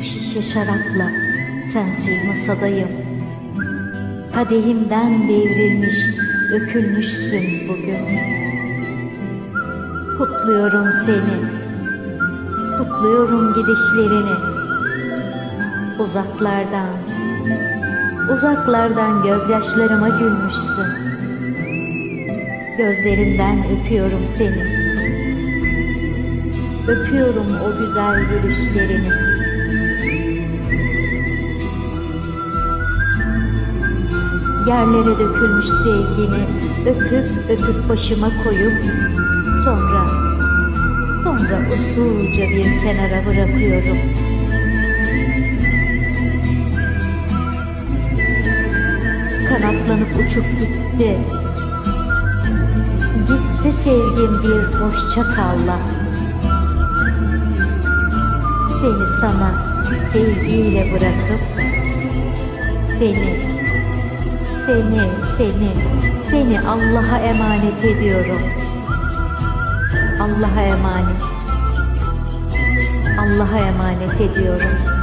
Bir şişe sensiz masadayım. Kadehimden devrilmiş, dökülmüşsün bugün. Kutluyorum seni, kutluyorum gidişlerini. Uzaklardan, uzaklardan gözyaşlarıma gülmüşsün. Gözlerinden öpüyorum seni. Öpüyorum o güzel gülüşlerini. Yerlere dökülmüş sevgini öpüp öpüp başıma koyup sonra sonra usulca bir kenara bırakıyorum. Kanatlanıp uçup gitti. Gitti sevgim bir hoşça kalla. Beni sana sevgiyle bırakıp beni seni, seni, seni Allah'a emanet ediyorum. Allah'a emanet. Allah'a emanet ediyorum.